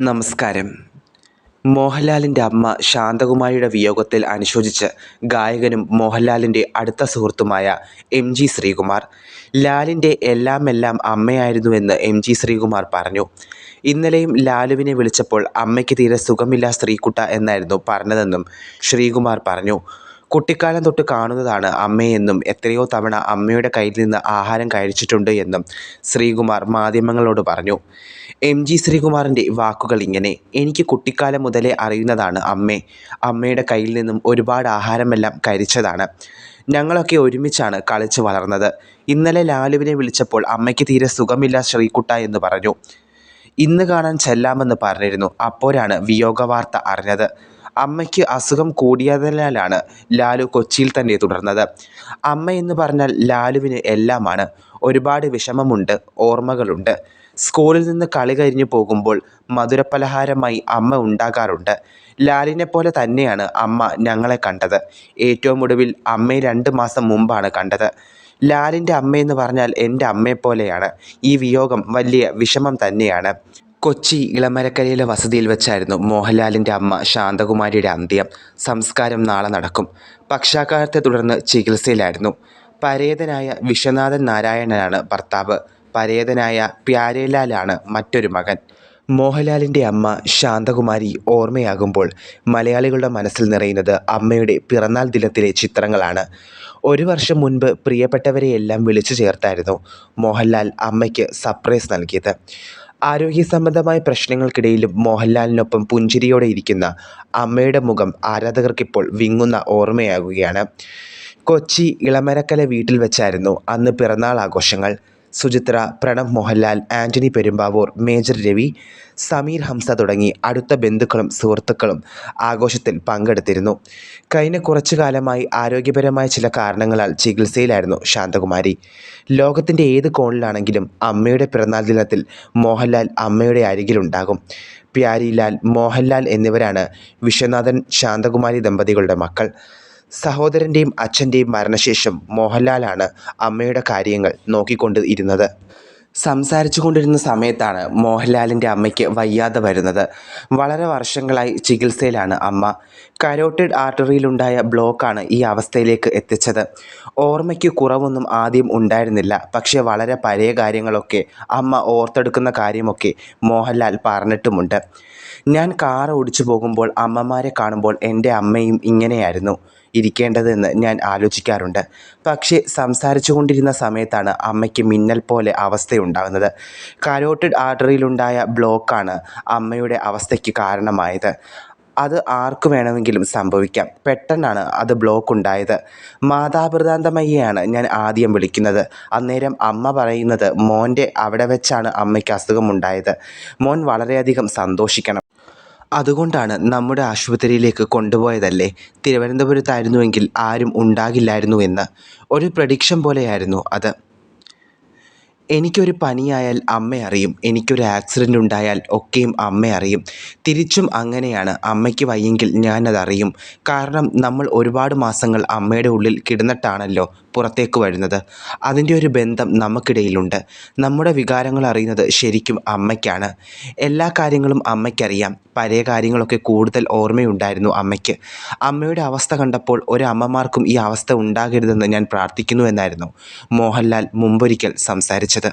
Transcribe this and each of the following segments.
നമസ്കാരം. മോഹൻലാലിന്റെ അമ്മ ശാന്തകുമാരിയുടെ വിയോഗത്തിൽ അനുശോചിച്ച് ഗായകനും മോഹൻലാലിന്റെ അടുത്ത സുഹൃത്തുമായ എം ജി ശ്രീകുമാർ. ലാലിന്റെ എല്ലാമെല്ലാം അമ്മയായിരുന്നുവെന്ന് എം ജി ശ്രീകുമാർ പറഞ്ഞു. ഇന്നലെയും ലാലുവിനെ വിളിച്ചപ്പോൾ അമ്മയ്ക്ക് തീരെ സുഖമില്ല ശ്രീകുട്ട എന്നായിരുന്നു പറഞ്ഞതെന്നും ശ്രീകുമാർ പറഞ്ഞു. കുട്ടിക്കാലം തൊട്ട് കാണുന്നതാണ് അമ്മയെന്നും എത്രയോ തവണ അമ്മയുടെ കയ്യിൽ നിന്ന് ആഹാരം കഴിച്ചിട്ടുണ്ട് എന്നും ശ്രീകുമാർ മാധ്യമങ്ങളോട് പറഞ്ഞു. എം ജി ശ്രീകുമാറിന്റെ വാക്കുകൾ ഇങ്ങനെ എനിക്ക് കുട്ടിക്കാലം മുതലേ അറിയുന്നതാണ് അമ്മ. അമ്മയുടെ കയ്യിൽ നിന്നും ഒരുപാട് ആഹാരമെല്ലാം കഴിച്ചതാണ്. ഞങ്ങളൊക്കെ ഒരുമിച്ചാണ് കളിച്ച് വളർന്നത്. ഇന്നലെ ലാലുവിനെ വിളിച്ചപ്പോൾ അമ്മയ്ക്ക് തീരെ സുഖമില്ല ശ്രീകുട്ട എന്ന് പറഞ്ഞു. ഇന്ന് കാണാൻ ചെല്ലാമെന്ന് പറഞ്ഞിരുന്നു. അപ്പോഴാണ് വിയോഗവാർത്ത അറിഞ്ഞത്. അമ്മയ്ക്ക് അസുഖം കൂടിയതിനാലാണ് ലാലു കൊച്ചിയിൽ തന്നെ തുടർന്നത്. അമ്മ എന്ന് പറഞ്ഞാൽ ലാലുവിന് എല്ലാമാണ്. ഒരുപാട് വിഷമമുണ്ട് ഓർമ്മകളുണ്ട്. സ്കൂളിൽ നിന്ന് കളി കഴിഞ്ഞ് പോകുമ്പോൾ മധുരപലഹാരമായി അമ്മ ഉണ്ടാകാറുണ്ട്. ലാലിനെ പോലെ തന്നെയാണ് അമ്മ ഞങ്ങളെ കണ്ടത്. ഏറ്റവും ഒടുവിൽ അമ്മയെ രണ്ട് മാസം മുമ്പാണ് കണ്ടത്. ലാലിന്റെ അമ്മയെന്ന് പറഞ്ഞാൽ എന്റെ അമ്മയെപ്പോലെയാണ് ഈ വിയോഗം വലിയ വിഷമം തന്നെയാണ്. കൊച്ചി ഇളമരക്കരയിലെ വസതിയിൽ വെച്ചായിരുന്നു മോഹൻലാലിന്റെ അമ്മ ശാന്തകുമാരിയുടെ അന്ത്യം. സംസ്കാരം നാളെ നടക്കും. പക്ഷാഘാതത്തെ തുടർന്ന് ചികിത്സയിലായിരുന്നു. പരേതനായ വിശ്വനാഥൻ നാരായണനാണ് ഭർത്താവ്. പരേതനായ പ്യാരേലാലാണ് മറ്റൊരു മകൻ. മോഹൻലാലിന്റെ അമ്മ ശാന്തകുമാരി ഓർമ്മയാകുമ്പോൾ മലയാളികളുടെ മനസ്സിൽ നിറയുന്നത് അമ്മയുടെ പിറന്നാൾ ദിനത്തിലെ ചിത്രങ്ങളാണ്. ഒരു വർഷം മുൻപ് പ്രിയപ്പെട്ടവരെയെല്ലാം വിളിച്ചു ചേർത്തായിരുന്നു മോഹൻലാൽ അമ്മയ്ക്ക് സർപ്രൈസ് നൽകിയത്. ആരോഗ്യ സംബന്ധമായ പ്രശ്നങ്ങൾക്കിടയിലും മോഹൻലാലിനൊപ്പം പുഞ്ചിരിയോടെ ഇരിക്കുന്ന അമ്മയുടെ മുഖം ആരാധകർക്കിപ്പോൾ വിങ്ങുന്ന ഓർമ്മയാകുകയാണ്. കൊച്ചി ഇളമരക്കല വീട്ടിൽ വെച്ചായിരുന്നു അന്ന് പിറന്നാൾ ആഘോഷങ്ങൾ. സുചിത്ര പ്രണവ് മോഹൻലാൽ ആന്റണി പെരുമ്പാവൂർ മേജർ രവി സമീർ ഹംസ തുടങ്ങി അടുത്ത ബന്ധുക്കളും സുഹൃത്തുക്കളും ആഘോഷത്തിൽ പങ്കെടുത്തിരുന്നു. കഴിഞ്ഞ കുറച്ചു കാലമായി ആരോഗ്യപരമായ ചില കാരണങ്ങളാൽ ചികിത്സയിലായിരുന്നു ശാന്തകുമാരി. ലോകത്തിന്റെ ഏത് കോണിലാണെങ്കിലും അമ്മയുടെ പിറന്നാൾ ദിനത്തിൽ മോഹൻലാൽ അമ്മയുടെ അരികിലുണ്ടാകും. പ്യാരിലാൽ മോഹൻലാൽ എന്നിവരാണ് വിശ്വനാഥൻ ശാന്തകുമാരി ദമ്പതികളുടെ മക്കൾ. സഹോദരന്റെയും അച്ഛന്റെയും മരണശേഷം മോഹൻലാലാണ് അമ്മയുടെ കാര്യങ്ങൾ നോക്കിക്കൊണ്ട് ഇരുന്നത് സംസാരിച്ചു കൊണ്ടിരുന്ന സമയത്താണ് മോഹൻലാലിന്റെ അമ്മയ്ക്ക് വയ്യാതെ വരുന്നത്. വളരെ വർഷങ്ങളായി ചികിത്സയിലാണ് അമ്മ. കരോട്ടിഡ് ആർട്ടറിയിലുണ്ടായ ബ്ലോക്കാണ് ഈ അവസ്ഥയിലേക്ക് എത്തിച്ചത്. ഓർമ്മയ്ക്ക് കുറവൊന്നും ആദ്യം ഉണ്ടായിരുന്നില്ല. പക്ഷേ വളരെ പഴയ കാര്യങ്ങളൊക്കെ അമ്മ ഓർത്തെടുക്കുന്ന കാര്യമൊക്കെ മോഹൻലാൽ പറഞ്ഞിട്ടുമുണ്ട്. ഞാൻ കാർ ഓടിച്ചു പോകുമ്പോൾ അമ്മമാരെ കാണുമ്പോൾ എന്റെ അമ്മയും ഇങ്ങനെയായിരുന്നു. ഇരിക്കേണ്ടതെന്ന് ഞാൻ ആലോചിക്കാറുണ്ട്. പക്ഷേ സംസാരിച്ചു കൊണ്ടിരുന്ന സമയത്താണ് അമ്മയ്ക്ക് മിന്നൽ പോലെ അവസ്ഥയുണ്ടാകുന്നത്. കരോട്ടിഡ് ആർട്ടറിയിലുണ്ടായ ബ്ലോക്കാണ് അമ്മയുടെ അവസ്ഥയ്ക്ക് കാരണമായത്. അത് ആർക്ക് വേണമെങ്കിലും സംഭവിക്കാം. പെട്ടെന്നാണ് അത് ബ്ലോക്ക് ഉണ്ടായത് മാതാപിതാന്തമയ്യെയാണ് ഞാൻ ആദ്യം വിളിക്കുന്നത്. അന്നേരം അമ്മ പറയുന്നത് മോന്റെ അവിടെ വെച്ചാണ് അമ്മയ്ക്ക് അസുഖമുണ്ടായത്. മോൻ വളരെയധികം സന്തോഷിക്കണം. അതുകൊണ്ടാണ് നമ്മുടെ ആശുപത്രിയിലേക്ക് കൊണ്ടുപോയതല്ലേ? തിരുവനന്തപുരത്തായിരുന്നുവെങ്കിൽ ആരും ഉണ്ടാകില്ലായിരുന്നു എന്ന്. ഒരു പ്രഡിക്ഷൻ പോലെയായിരുന്നു അത്. എനിക്കൊരു പനിയായാൽ അമ്മ അറിയും. എനിക്കൊരു ആക്സിഡന്റ് ഉണ്ടായാൽ ഒക്കെയും അമ്മ അറിയും. തിരിച്ചും അങ്ങനെയാണ്. അമ്മയ്ക്ക് വയ്യെങ്കിൽ ഞാനതറിയും കാരണം നമ്മൾ ഒരുപാട് മാസങ്ങൾ അമ്മയുടെ ഉള്ളിൽ കിടന്നിട്ടാണല്ലോ പുറത്തേക്ക് വരുന്നത്. അതിന്റെ ഒരു ബന്ധം നമുക്കിടയിലുണ്ട്. നമ്മുടെ വികാരങ്ങൾ അറിയുന്നത് ശരിക്കും അമ്മയ്ക്കാണ്. എല്ലാ കാര്യങ്ങളും അമ്മയ്ക്കറിയാം. പഴയ കാര്യങ്ങളൊക്കെ കൂടുതൽ ഓർമ്മയുണ്ടായിരുന്നു അമ്മയ്ക്ക്. അമ്മയുടെ അവസ്ഥ കണ്ടപ്പോൾ ഒരു അമ്മമാർക്കും ഈ അവസ്ഥ ഉണ്ടാകരുതെന്ന് ഞാൻ പ്രാർത്ഥിക്കുന്നു എന്നായിരുന്നു മോഹൻലാൽ മുമ്പൊരിക്കൽ സംസാരിച്ചത്.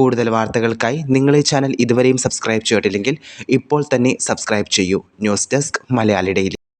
കൂടുതൽ വാർത്തകൾക്കായി നിങ്ങൾ ഈ ചാനൽ ഇതുവരെയും സബ്സ്ക്രൈബ് ചെയ്തിട്ടില്ലെങ്കിൽ ഇപ്പോൾ തന്നെ സബ്സ്ക്രൈബ് ചെയ്യൂ. News desk Malayali daily